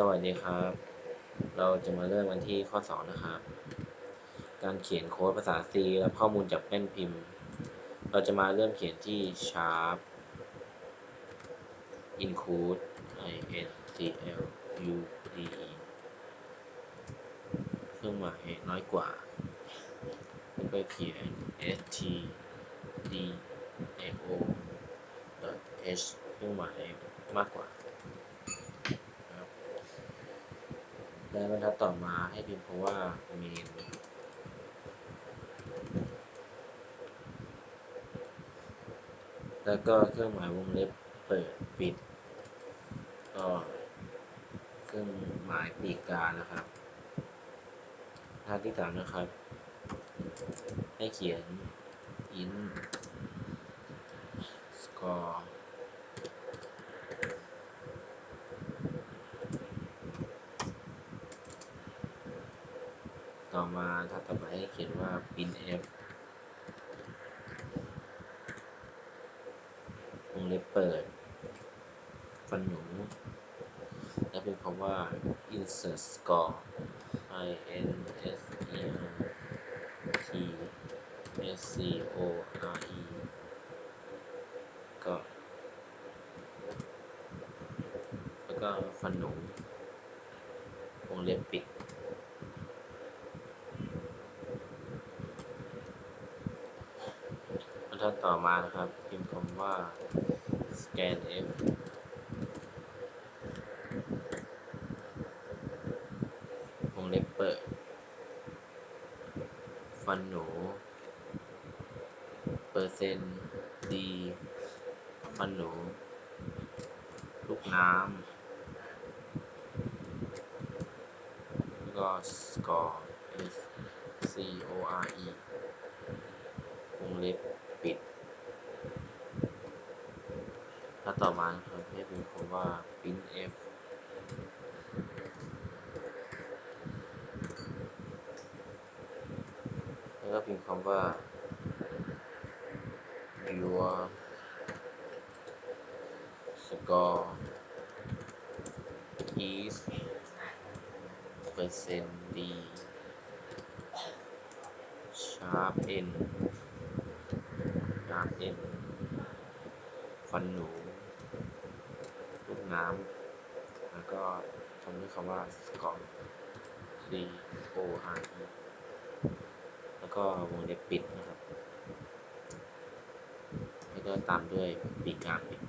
สวัสดีครับ เราจะมาเริ่มกันที่ข้อ 2 นะครับ การเขียนโค้ดภาษา C และข้อมูลจากแป้นพิมพ์ เราจะมาเริ่มเขียนที่ sharp include i n c l u d e เครื่องหมายน้อยกว่าแล้วก็เขียน s t d i o h เครื่องหมายมากกว่า และบรรทัดต่อมาให้พิมพ์คำว่า main แล้วก็เครื่องหมายวงเล็บเปิดปิด ก็เครื่องหมายปีกกานะครับบรรทัดที่สามนะครับ ให้เขียน int score ต่อมาถ้าต่อไปให้เขียนว่า printf วงเล็บเปิด ฟันหนู แล้วเป็นคำว่า insert score i n s e r t s c o r e ก็ แล้วก็ฟันหนูวงเล็บปิดัดต่อมานะครับพิมพ์คำว่า scanf วงเล็บเปิด ฟันหนู เปอร์เซ็นต์ดีฟันหนู ลูกน้ำแล้วก็ score s c o r e วงเล็บปิด ถ้าต่อมาครับให้เป็นคำว่า printf แล้วก็พิมพ์คำว่า your score is percent d sharp n sharp n ฟันหนู รูปน้ำแล้วก็ทำด้วยคำว่า score c o r e แล้วก็วงเล็บปิดนะครับ แล้วก็ตามด้วยปีกกาปิด